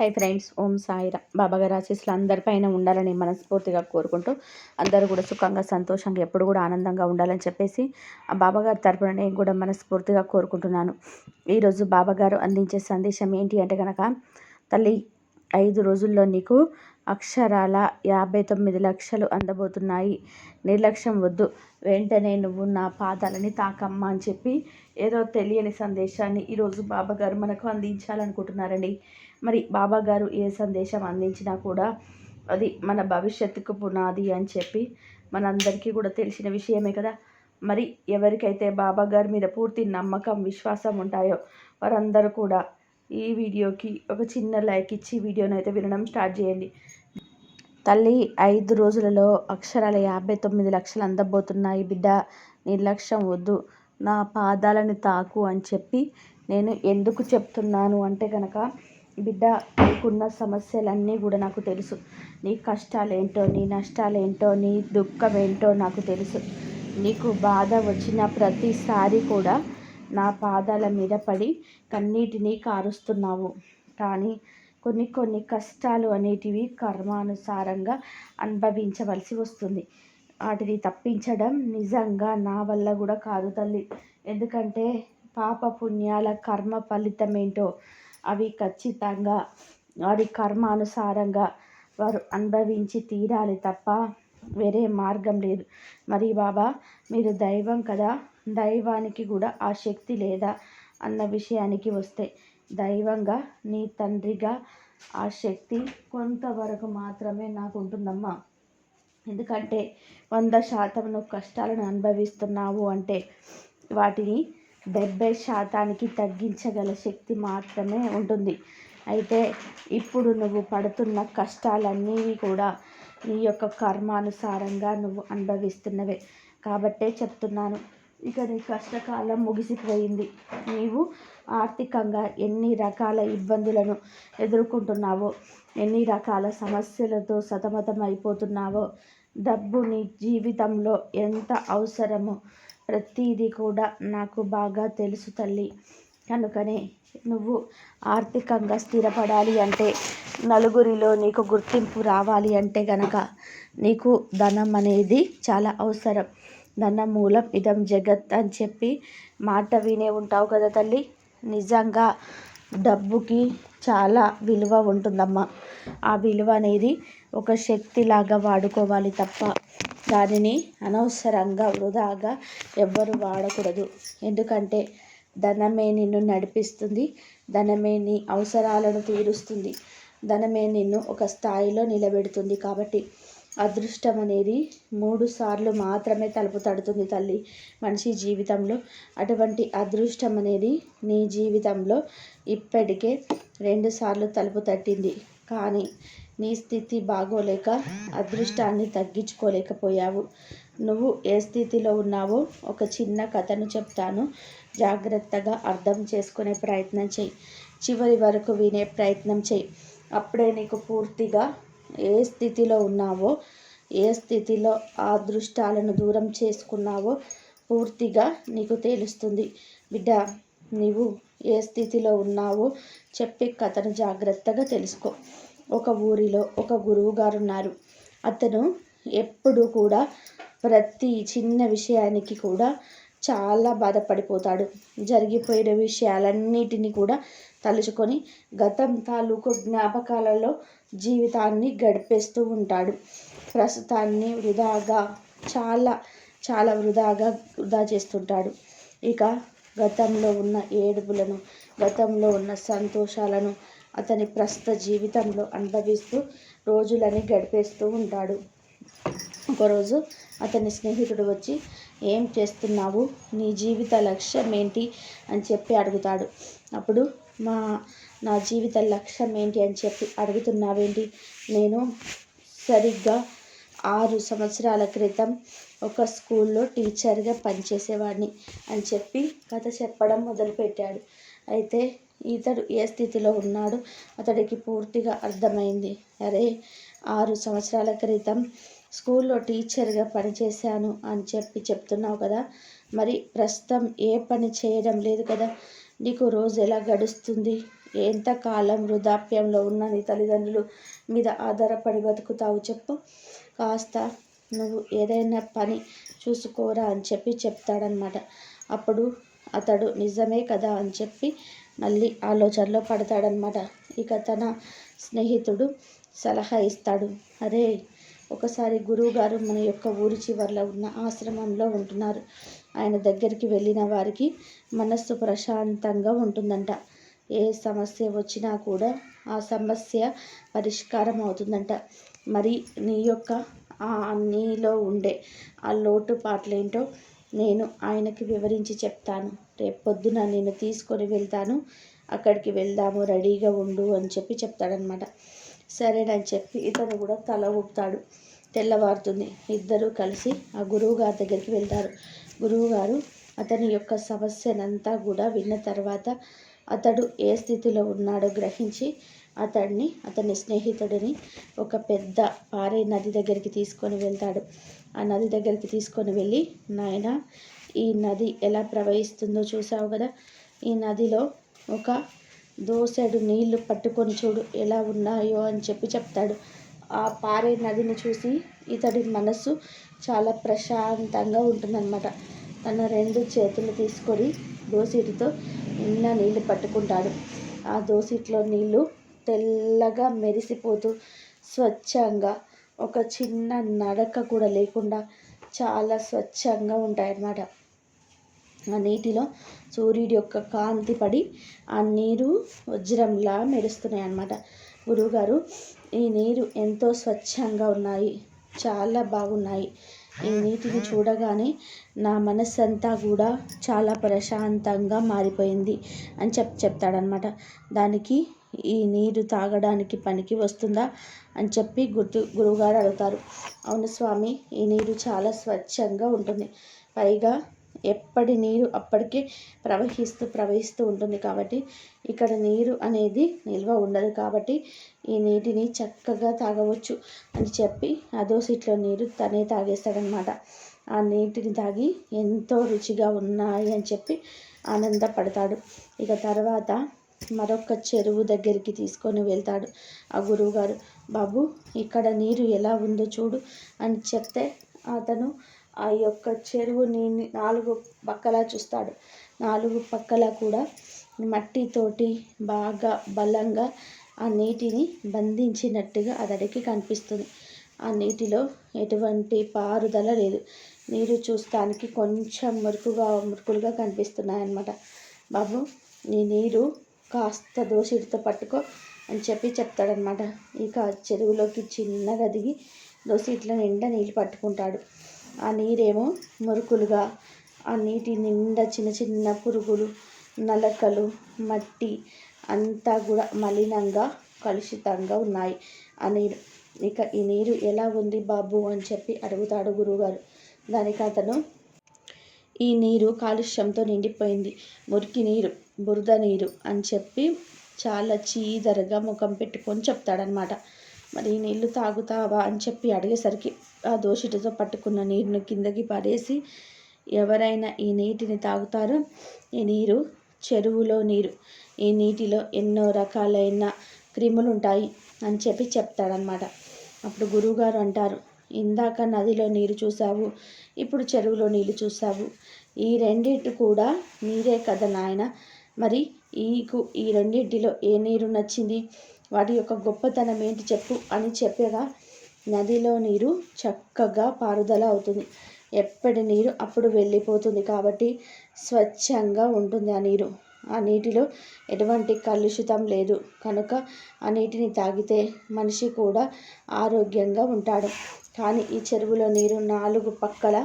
Hi friends ఓం సాయిరా బాబాగారి ఆశీస్సులు అందరిపైన ఉండాలని మనస్ఫూర్తిగా కోరుకుంటూ అందరూ కూడా సుఖంగా సంతోషంగా ఎప్పుడు కూడా ఆనందంగా ఉండాలని చెప్పేసి ఆ బాబాగారి తరపున నేను కూడా మనస్ఫూర్తిగా కోరుకుంటున్నాను. ఈరోజు బాబాగారు అందించే సందేశం ఏంటి అంటే కనుక తల్లి ఐదు రోజుల్లో నీకు అక్షరాల యాభై తొమ్మిది లక్షలు అందబోతున్నాయి. నిర్లక్ష్యం వద్దు. వెంటనే నువ్వు నా పాదాలని తాకమ్మా అని చెప్పి ఏదో తెలియని సందేశాన్ని ఈరోజు బాబాగారు మనకు అందించాలనుకుంటున్నారండి. మరి బాబా గారు ఏ సందేశం అందించినా కూడా అది మన భవిష్యత్తుకు పునాది అని చెప్పి మనందరికీ కూడా తెలిసిన విషయమే కదా. మరి ఎవరికైతే బాబా గారి మీద పూర్తి నమ్మకం విశ్వాసం ఉంటాయో వారందరూ కూడా ఈ వీడియోకి ఒక చిన్న లైక్ ఇచ్చి వీడియోని అయితే వినడం స్టార్ట్ చేయండి. తల్లి ఐదు రోజులలో అక్షరాల యాభై తొమ్మిది లక్షలు అందబోతున్నాయి బిడ్డ. నిర్లక్ష్యం వద్దు. నా పాదాలను తాకు అని చెప్పి నేను ఎందుకు చెప్తున్నాను అంటే కనుక బిడ్డ నీకున్న సమస్యలన్నీ కూడా నాకు తెలుసు. నీ కష్టాలేంటో నీ నష్టాలేంటో నీ దుఃఖం ఏంటో నాకు తెలుసు. నీకు బాధ వచ్చిన ప్రతిసారి కూడా నా పాదాల మీద పడి కన్నీటిని కారుస్తున్నావు. కానీ కొన్ని కొన్ని కష్టాలు అనేటివి కర్మానుసారంగా అనుభవించవలసి వస్తుంది. వాటిని తప్పించడం నిజంగా నా వల్ల కూడా కాదు తల్లి. ఎందుకంటే పాప పుణ్యాల కర్మ ఫలితం ఏంటో అవి ఖచ్చితంగా వారి కర్మానుసారంగా వారు అనుభవించి తీరాలి తప్ప వేరే మార్గం లేదు. మరి బాబా మీరు దైవం కదా. దైవానికి కూడా ఆ శక్తి లేదా అన్న విషయానికి వస్తే దైవంగా నీ తండ్రిగా ఆ శక్తి కొంతవరకు మాత్రమే నాకు ఉంటుందమ్మా. ఎందుకంటే వంద శాతం నువ్వు కష్టాలను అనుభవిస్తున్నావు అంటే వాటిని డెబ్బై శాతానికి తగ్గించగల శక్తి మాత్రమే ఉంటుంది. అయితే ఇప్పుడు నువ్వు పడుతున్న కష్టాలన్నీ కూడా నీ యొక్క కర్మానుసారంగా నువ్వు అనుభవిస్తున్నవే. కాబట్టే చెప్తున్నాను ఇక నీ కష్టకాలం ముగిసిపోయింది. నీవు ఆర్థికంగా ఎన్ని రకాల ఇబ్బందులను ఎదుర్కొంటున్నావో ఎన్ని రకాల సమస్యలతో సతమతం అయిపోతున్నావో డబ్బు నీ జీవితంలో ఎంత అవసరమో ప్రతిదీ కూడా నాకు బాగా తెలుసు తల్లి. కనుకనే నువ్వు ఆర్థికంగా స్థిరపడాలి అంటే నలుగురిలో నీకు గుర్తింపు రావాలి అంటే గనక నీకు ధనం అనేది చాలా అవసరం. ధన మూలం ఇదం జగత్ అని చెప్పి మాట వినే ఉంటావు కదా తల్లి. నిజంగా డబ్బుకి చాలా విలువ ఉంటుందమ్మా. ఆ విలువ అనేది ఒక శక్తిలాగా వాడుకోవాలి తప్ప దానిని అనవసరంగా వృధాగా ఎవ్వరు వాడకూడదు. ఎందుకంటే ధనమే నిన్ను నడిపిస్తుంది ధనమే నీ అవసరాలను తీరుస్తుంది ధనమే నిన్ను ఒక స్థాయిలో నిలబెడుతుంది కాబట్టి అదృష్టం అనేది మూడు సార్లు మాత్రమే తలుపు తడుతుంది తల్లి. మనిషి జీవితంలో అటువంటి అదృష్టం అనేది నీ జీవితంలో ఇప్పటికే రెండు సార్లు తలుపు తట్టింది. కానీ నీ స్థితి బాగోలేక అదృష్టాన్ని తగ్గించుకోలేకపోయావు. నువ్వు ఏ స్థితిలో ఉన్నావో ఒక చిన్న కథను చెప్తాను. జాగ్రత్తగా అర్థం చేసుకునే ప్రయత్నం చేయి. చివరి వరకు వినే ప్రయత్నం చేయి. అప్పుడే నీకు పూర్తిగా ఏ స్థితిలో ఉన్నావో ఏ స్థితిలో ఆ దృష్టాలను దూరం చేసుకున్నావో పూర్తిగా నీకు తెలుస్తుంది. బిడ్డ నీవు ఏ స్థితిలో ఉన్నావో చెప్పే కథను జాగ్రత్తగా తెలుసుకో. ఒక ఊరిలో ఒక గురువు గారు ఉన్నారు అతను ఎప్పుడు కూడా ప్రతి చిన్న విషయానికి కూడా చాలా బాధపడిపోతాడు. జరిగిపోయిన విషయాలన్నిటిని కూడా తలుచుకొని గతం తాలూకు జ్ఞాపకాలలో జీవితాన్ని గడిపేస్తూ ఉంటాడు. ప్రస్తుతాన్ని వృధాగా చాలా చాలా వృధాగా వృధా చేస్తుంటాడు. ఇక గతంలో ఉన్న ఏడుపులను గతంలో ఉన్న సంతోషాలను అతని ప్రస్తుత జీవితంలో అనుభవిస్తూ రోజులని గడిపేస్తూ ఉంటాడు. ఒకరోజు అతని స్నేహితుడు వచ్చి ఏం చేస్తున్నావు? నీ జీవిత లక్ష్యం ఏంటి? అని చెప్పి అడుగుతాడు. అప్పుడు మా నా జీవిత లక్ష్యం ఏంటి? అని చెప్పి అడుగుతున్నావేంటి? నేను సరిగ్గా ఆరు సంవత్సరాల క్రితం ఒక స్కూల్లో టీచర్గా పనిచేసేవాడిని అని చెప్పి కథ చెప్పడం మొదలుపెట్టాడు. అయితే ఇతడు ఏ స్థితిలో ఉన్నాడు అతడికి పూర్తిగా అర్థమైంది. అరే ఆరు సంవత్సరాల క్రితం స్కూల్లో టీచర్గా పనిచేశాను అని చెప్పి చెప్తున్నావు కదా. మరి ప్రస్తుతం ఏ పని చేయడం లేదు కదా? నీకు రోజు ఎలా గడుస్తుంది? ఎంతకాలం వృద్ధాప్యంలో ఉన్న నీ తల్లిదండ్రులు మీద ఆధారపడి బతుకుతావు చెప్పు. కాస్త నువ్వు ఏదైనా పని చూసుకోరా అని చెప్పి చెప్తాడనమాట అప్పుడు అతడు నిజమే కదా అని చెప్పి మళ్ళీ ఆలోచనలో పడతాడనమాట ఇక తన స్నేహితుడు సలహా ఇస్తాడు. అరే ఒకసారి గురువుగారు మన యొక్క ఊరి చివరిలో ఉన్న ఆశ్రమంలో ఉంటున్నారు. ఆయన దగ్గరికి వెళ్ళిన వారికి మనస్సు ప్రశాంతంగా ఉంటుందంట. ఏ సమస్య వచ్చినా కూడా ఆ సమస్య పరిష్కారం అవుతుందంట. మరి నీ యొక్క ఆ నీలో ఉండే ఆ లోటుపాట్లేంటో నేను ఆయనకి వివరించి చెప్తాను. రేపు పొద్దున నేను తీసుకొని వెళ్తాను. అక్కడికి వెళ్దాము రెడీగా ఉండు అని చెప్పి చెప్తాడనమాట సరేనని చెప్పి ఇతను కూడా తల ఊపుతాడు. తెల్లవారుతుంది. ఇద్దరూ కలిసి ఆ గురువుగారి దగ్గరికి వెళ్తారు. గురువుగారు అతని యొక్క సమస్యనంతా కూడా విన్న తర్వాత అతడు ఏ స్థితిలో ఉన్నాడో గ్రహించి అతడిని అతని స్నేహితుడిని ఒక పెద్ద పారే నది దగ్గరికి తీసుకొని వెళ్తాడు. ఆ నది దగ్గరికి తీసుకొని వెళ్ళి నాయన ఈ నది ఎలా ప్రవహిస్తుందో చూసావు కదా? ఈ నదిలో ఒక దోసెడు నీళ్ళు పట్టుకొని చూడు ఎలా ఉన్నాయో అని చెప్పి చెప్తాడు. ఆ పారే నదిని చూసి ఇతడి మనసు చాలా ప్రశాంతంగా ఉంటుందన్నమాట. తన రెండు చేతులు తీసుకొని దోసిటితో నిన్న నీళ్ళు పట్టుకుంటాడు. ఆ దోసిట్లో నీళ్ళు తెల్లగా మెరిసిపోతూ స్వచ్ఛంగా ఒక చిన్న నడక కూడా లేకుండా చాలా స్వచ్ఛంగా ఉంటాయన్నమాట. ఆ నీటిలో సూర్యుడి యొక్క కాంతి పడి ఆ నీరు వజ్రంలా మెరుస్తున్నాయి అన్నమాట గురువుగారు ఈ నీరు ఎంతో స్వచ్ఛంగా ఉన్నాయి చాలా బాగున్నాయి. ఈ నీటిని చూడగానే నా మనస్సంతా కూడా చాలా ప్రశాంతంగా మారిపోయింది అని చెప్ చెప్తాడనమాట దానికి ఈ నీరు తాగడానికి పనికి వస్తుందా అని చెప్పి గుర్తు గురువుగారు అడుగుతారు. అవును స్వామి ఈ నీరు చాలా స్వచ్ఛంగా ఉంటుంది. పైగా ఎప్పటి నీరు అప్పటికే ప్రవహిస్తూ ప్రవహిస్తూ ఉంటుంది కాబట్టి ఇక్కడ నీరు అనేది నిల్వ ఉండదు కాబట్టి ఈ నీటిని చక్కగా తాగవచ్చు అని చెప్పి అదో సీట్లో నీరు తనే తాగేస్తాడనమాట ఆ నీటిని తాగి ఎంతో రుచిగా ఉన్నాయి అని చెప్పి ఆనందపడతాడు. ఇక తర్వాత మరొక చెరువు దగ్గరికి తీసుకొని వెళ్తాడు ఆ గురువుగారు. బాబు ఇక్కడ నీరు ఎలా ఉందో చూడు అని చెప్తే అతను ఆ యొక్క చెరువుని నాలుగు పక్కలా చూస్తాడు. నాలుగు పక్కల కూడా మట్టితోటి బాగా బలంగా ఆ నీటిని బంధించినట్టుగా అతడికి కనిపిస్తుంది. ఆ నీటిలో ఎటువంటి పారుదల లేదు. నీరు చూస్తానికి కొంచెం మురుకుగా మురుకులుగా కనిపిస్తున్నాయన్నమాట. బాబు నీ నీరు కాస్త దోసిడితో పట్టుకో అని చెప్పి చెప్తాడనమాట. ఇక చెరువులోకి చిన్నగా దిగి దోసిట్ల నిండా నీళ్ళు పట్టుకుంటాడు. ఆ నీరేమో మురుకులుగా ఆ నీటి నిండా చిన్న చిన్న పురుగులు నలకలు మట్టి అంతా కూడా మలినంగా కలుషితంగా ఉన్నాయి ఆ నీరు. ఇక ఈ నీరు ఎలా ఉంది బాబు అని చెప్పి అడుగుతాడు గురువుగారు. దానికి అతను ఈ నీరు కాలుష్యంతో నిండిపోయింది. మురికి నీరు బురద నీరు అని చెప్పి చాలా చీదరగా ముఖం పెట్టుకొని చెప్తాడనమాట మరి ఈ నీళ్ళు తాగుతావా? అని చెప్పి అడిగేసరికి ఆ దోషిటితో పట్టుకున్న నీరుని కిందకి పడేసి ఎవరైనా ఈ నీటిని తాగుతారో? ఈ నీరు చెరువులో నీరు. ఈ నీటిలో ఎన్నో రకాలైన క్రిములు ఉంటాయి అని చెప్పి చెప్తాడనమాట అప్పుడు గురువుగారు అంటారు ఇందాక నదిలో నీరు చూసావు ఇప్పుడు చెరువులో నీళ్ళు చూసావు ఈ రెండింటి కూడా నీరే కదా నాయన. మరి ఈకు ఈ రెండింటిలో ఏ నీరు నచ్చింది? వాటి యొక్క గొప్పతనం ఏంటి చెప్పు అని చెప్పగా నదిలో నీరు చక్కగా పారుదల అవుతుంది. ఎప్పటి నీరు అప్పుడు వెళ్ళిపోతుంది కాబట్టి స్వచ్ఛంగా ఉంటుంది ఆ నీరు. ఆ నీటిలో ఎటువంటి కలుషితం లేదు. కనుక ఆ నీటిని తాగితే మనిషి కూడా ఆరోగ్యంగా ఉంటాడు. కానీ ఈ చెరువులో నీరు నాలుగు పక్కల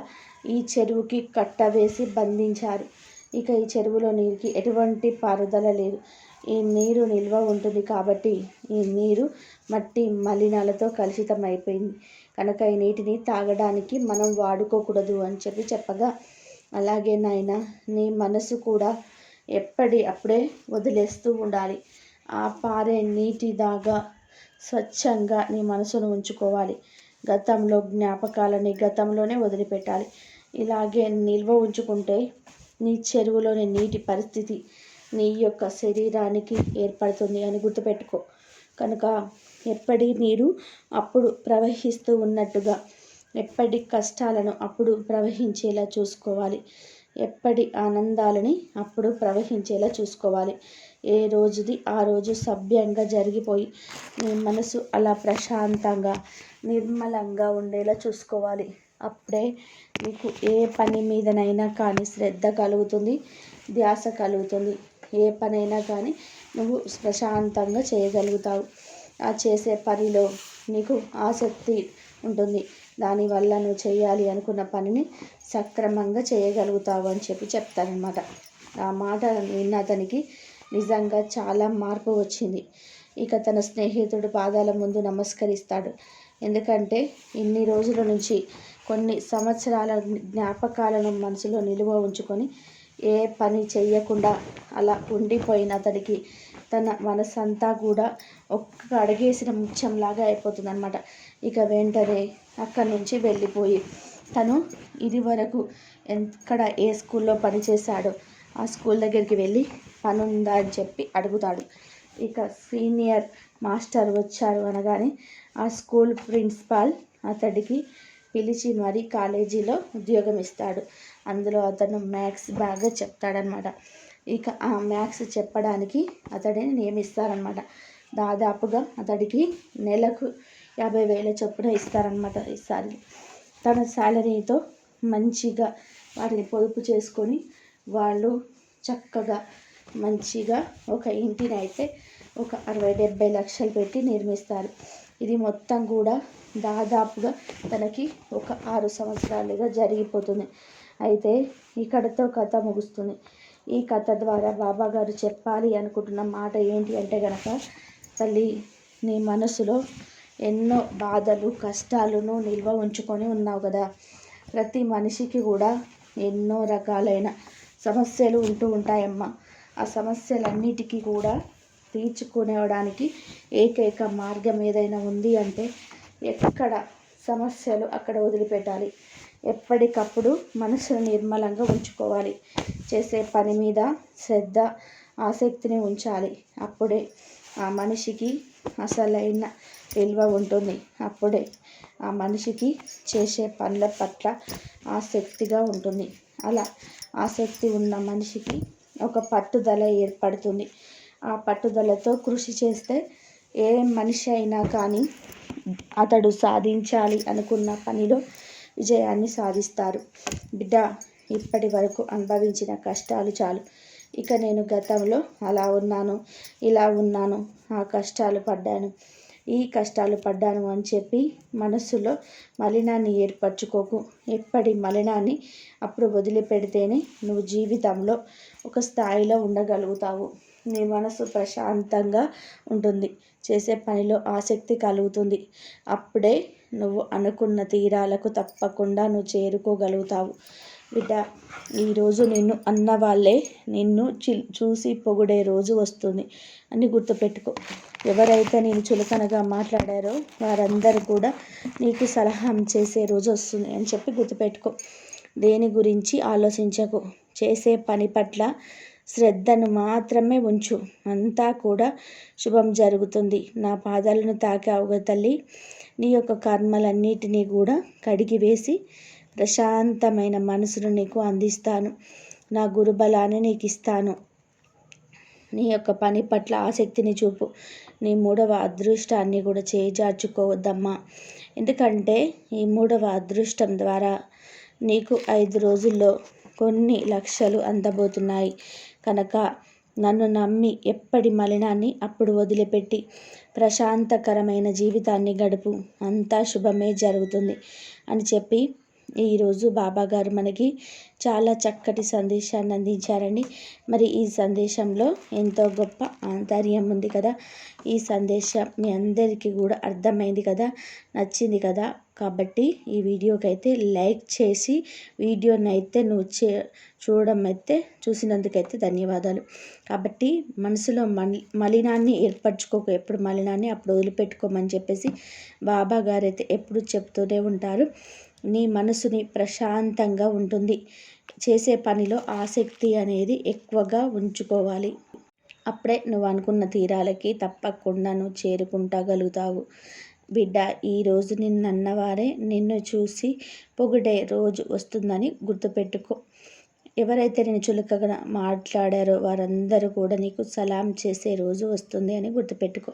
ఈ చెరువుకి కట్ట వేసి బంధించారు. ఇక ఈ చెరువులో నీరుకి ఎటువంటి పారుదల లేదు. ఈ నీరు నిల్వ ఉంటుంది కాబట్టి ఈ నీరు మట్టి మలినాలతో కలుషితం అయిపోయింది కనుక ఈ నీటిని తాగడానికి మనం వాడుకోకూడదు అని చెప్పి చెప్పగా అలాగే నాయన నీ మనసు కూడా ఎప్పటి అప్పుడే వదిలేస్తూ ఉండాలి. ఆ పారే నీటి దాగా స్వచ్ఛంగా నీ మనసును ఉంచుకోవాలి. గతంలో జ్ఞాపకాలని గతంలోనే వదిలిపెట్టాలి. ఇలాగే నిల్వ ఉంచుకుంటే నీ చెరువులోని నీటి పరిస్థితి నీ యొక్క శరీరానికి ఏర్పడుతుంది అని గుర్తుపెట్టుకో. కనుక ఎప్పటి నీరు అప్పుడు ప్రవహిస్తూ ఉన్నట్టుగా ఎప్పటి కష్టాలను అప్పుడు ప్రవహించేలా చూసుకోవాలి. ఎప్పటి ఆనందాలని అప్పుడు ప్రవహించేలా చూసుకోవాలి. ఏ రోజుది ఆ రోజు సభ్యంగా జరిగిపోయి నీ మనసు అలా ప్రశాంతంగా నిర్మలంగా ఉండేలా చూసుకోవాలి. అప్పుడే నీకు ఏ పని మీదనైనా కానీ శ్రద్ధ కలుగుతుంది ధ్యాస కలుగుతుంది. ఏ పనైనా కానీ నువ్వు ప్రశాంతంగా చేయగలుగుతావు. ఆ చేసే పనిలో నీకు ఆసక్తి ఉంటుంది. దానివల్ల నువ్వు చేయాలి అనుకున్న పనిని సక్రమంగా చేయగలుగుతావు అని చెప్పి చెప్తానమాట ఆ మాట విన్న అతనికి నిజంగా చాలా మార్పు వచ్చింది. ఇక తన స్నేహితుడు పాదాల ముందు నమస్కరిస్తాడు. ఎందుకంటే ఇన్ని రోజుల నుంచి కొన్ని సంవత్సరాల జ్ఞాపకాలను మనసులో నిలువ ఉంచుకొని ఏ పని చేయకుండా అలా ఉండిపోయిన అతడికి తన మనసంతా కూడా ఒక్క అడిగేసిన ముత్యంలాగా అయిపోతుంది అనమాట ఇక వెంటనే అక్కడి నుంచి వెళ్ళిపోయి తను ఇది వరకు ఎక్కడ ఏ స్కూల్లో పనిచేశాడో ఆ స్కూల్ దగ్గరికి వెళ్ళి పని ఉందా అని చెప్పి అడుగుతాడు. ఇక సీనియర్ మాస్టర్ వచ్చారు అనగానే ఆ స్కూల్ ప్రిన్సిపాల్ అతడికి పిలిచి మరీ కాలేజీలో ఉద్యోగం ఇస్తాడు. అందులో అతను మ్యాథ్స్ బాగా చెప్తాడనమాట ఇక ఆ మ్యాథ్స్ చెప్పడానికి అతడిని నియమిస్తారనమాట దాదాపుగా అతడికి నెలకు యాభై వేల చొప్పున ఇస్తారనమాట ఈసారి తన శాలరీతో మంచిగా వాటిని పొదుపు చేసుకొని వాళ్ళు చక్కగా మంచిగా ఒక ఇంటిని అయితే ఒక అరవై డెబ్బై లక్షలు పెట్టి నిర్మిస్తారు. ఇది మొత్తం కూడా దాదాపుగా తనకి ఒక ఆరు సంవత్సరాలుగా జరిగిపోతుంది. అయితే ఇక్కడతో కథ ముగుస్తుంది. ఈ కథ ద్వారా బాబా గారు చెప్పాలి అనుకుంటున్న మాట ఏంటి అంటే కనుక తల్లి నీ మనసులో ఎన్నో బాధలు కష్టాలను నిల్వ ఉంచుకొని ఉన్నావు కదా. ప్రతి మనిషికి కూడా ఎన్నో రకాలైన సమస్యలు ఉంటూ ఉంటాయమ్మా. ఆ సమస్యలన్నిటికీ కూడా తీర్చుకునేవడానికి ఏకైక మార్గం ఏదైనా ఉంది అంటే ఎక్కడ సమస్యలు అక్కడ వదిలిపెట్టాలి. ఎప్పటికప్పుడు మనసును నిర్మలంగా ఉంచుకోవాలి. చేసే పని మీద శ్రద్ధ ఆసక్తిని ఉంచాలి. అప్పుడే ఆ మనిషికి అసలైన విలువ ఉంటుంది. అప్పుడే ఆ మనిషికి చేసే పనుల పట్ల ఆసక్తిగా ఉంటుంది. అలా ఆసక్తి ఉన్న మనిషికి ఒక పట్టుదల ఏర్పడుతుంది. ఆ పట్టుదలతో కృషి చేస్తే ఏ మనిషి అయినా కానీ అతడు సాధించాలి అనుకున్న పనిలో విజయాన్ని సాధిస్తారు. బిడ్డ ఇప్పటి వరకు అనుభవించిన కష్టాలు చాలు. ఇక నేను గతంలో అలా ఉన్నాను ఇలా ఉన్నాను ఆ కష్టాలు పడ్డాను ఈ కష్టాలు పడ్డాను అని చెప్పి మనసులో మలినాన్ని ఏర్పరచుకోకు. ఎప్పటి మలినాన్ని అప్పుడు వదిలిపెడితేనే నువ్వు జీవితంలో ఒక స్థాయిలో ఉండగలుగుతావు. నీ మనసు ప్రశాంతంగా ఉంటుంది చేసే పనిలో ఆసక్తి కలుగుతుంది. అప్పుడే నువ్వు అనుకున్న తీరాలకు తప్పకుండా నువ్వు చేరుకోగలుగుతావు. బిడ్డ ఈరోజు నిన్ను అన్న వాళ్ళే నిన్ను చి చూసి పొగిడే రోజు వస్తుంది. అని గుర్తుపెట్టుకో. ఎవరైతే నేను చులకనగా మాట్లాడారో వారందరూ కూడా నీకు సలహా చేసే రోజు వస్తుంది అని చెప్పి గుర్తుపెట్టుకో. దేని గురించి ఆలోచించకు. చేసే పని పట్ల శ్రద్ధను మాత్రమే ఉంచు. అంతా కూడా శుభం జరుగుతుంది. నా పాదాలను తాకావుగా తల్లి. నీ యొక్క కర్మలన్నిటినీ కూడా కడిగివేసి ప్రశాంతమైన మనసును నీకు అందిస్తాను. నా గురుబలాన్ని నీకు ఇస్తాను నీ యొక్క పని పట్ల ఆసక్తిని చూపు. నీ మూడవ అదృష్టాన్ని కూడా చేజార్చుకోవద్దమ్మా. ఎందుకంటే ఈ మూడవ అదృష్టం ద్వారా నీకు ఐదు రోజుల్లో కొన్ని లక్షలు అందబోతున్నాయి. కనుక నన్ను నమ్మి ఎప్పటి మలినాన్ని అప్పుడు వదిలిపెట్టి ప్రశాంతకరమైన జీవితాన్ని గడుపు. అంతా శుభమే జరుగుతుంది అని చెప్పి ఈరోజు బాబాగారు మనకి చాలా చక్కటి సందేశాన్ని అందించారండి. మరి ఈ సందేశంలో ఎంతో గొప్ప ఆంతర్యం ఉంది కదా. ఈ సందేశం మీ అందరికీ కూడా అర్థమైంది కదా నచ్చింది కదా. కాబట్టి ఈ వీడియోకి అయితే లైక్ చేసి వీడియోని అయితే నువ్వు చే చూడడం అయితే చూసినందుకైతే ధన్యవాదాలు. కాబట్టి మనసులో మలినాన్ని ఏర్పరచుకోక ఎప్పుడు మలినాన్ని అప్పుడు వదిలిపెట్టుకోమని చెప్పేసి బాబా గారు అయితే ఎప్పుడు చెప్తూనే ఉంటారు. నీ మనసుని ప్రశాంతంగా ఉంటుంది. చేసే పనిలో ఆసక్తి అనేది ఎక్కువగా ఉంచుకోవాలి. అప్పుడే నువ్వు అనుకున్న తీరాలకి తప్పకుండా నువ్వు చేరుకుంటగలుగుతావు. బిడ్డ ఈరోజు నిన్నన్నవారే నిన్ను చూసి పొగిడే రోజు వస్తుందని గుర్తుపెట్టుకో. ఎవరైతే నేను చులకగా మాట్లాడారో వారందరూ కూడా నీకు సలాం చేసే రోజు వస్తుంది అని గుర్తుపెట్టుకో.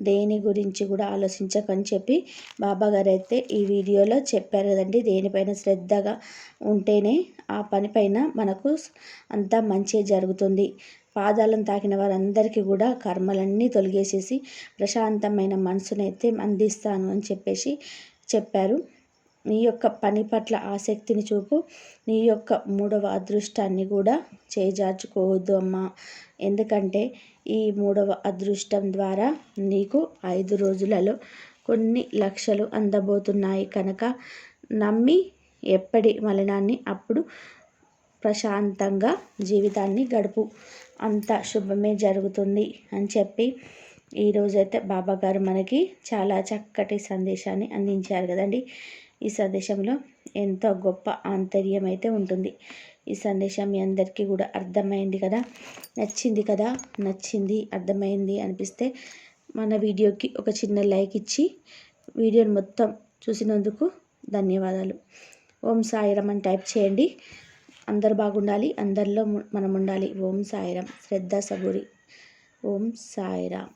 దేని గురించి కూడా ఆలోచించకని చెప్పి బాబా గారు అయితే ఈ వీడియోలో చెప్పారు కదండి. దేనిపైన శ్రద్ధగా ఉంటేనే ఆ పనిపైన మనకు అంతా మంచి జరుగుతుంది. పాదాలను తాకిన వారందరికీ కూడా కర్మలన్నీ తొలగేసేసి ప్రశాంతమైన మనసునైతే అందిస్తాను అని చెప్పేసి చెప్పారు. నీ యొక్క పని పట్ల ఆసక్తిని చూపు. నీ యొక్క మూడవ అదృష్టాన్ని కూడా చేజార్చుకోవద్దు అమ్మా. ఎందుకంటే ఈ మూడవ అదృష్టం ద్వారా నీకు ఐదు రోజులలో కొన్ని లక్షలు అందబోతున్నాయి కనుక నమ్మి ఎప్పటి మలినాన్ని అప్పుడు ప్రశాంతంగా జీవితాన్ని గడుపు. అంత శుభమే జరుగుతుంది అని చెప్పి ఈరోజైతే బాబా గారు మనకి చాలా చక్కటి సందేశాన్ని అందించారు కదండి. ఈ సందేశంలో ఎంతో గొప్ప ఆంతర్యం అయితే ఉంటుంది. ఈ సందేశం మీ అందరికీ కూడా అర్థమైంది కదా? నచ్చింది కదా? నచ్చింది అర్థమైంది అనిపిస్తే మన వీడియోకి ఒక చిన్న లైక్ ఇచ్చి వీడియోని మొత్తం చూసినందుకు ధన్యవాదాలు. ఓం సాయిరం అని టైప్ చేయండి. అందరు బాగుండాలి అందరిలో మనం ఉండాలి ఓం సాయిరం శ్రద్ధ సబురి. ఓం సాయిరామ్.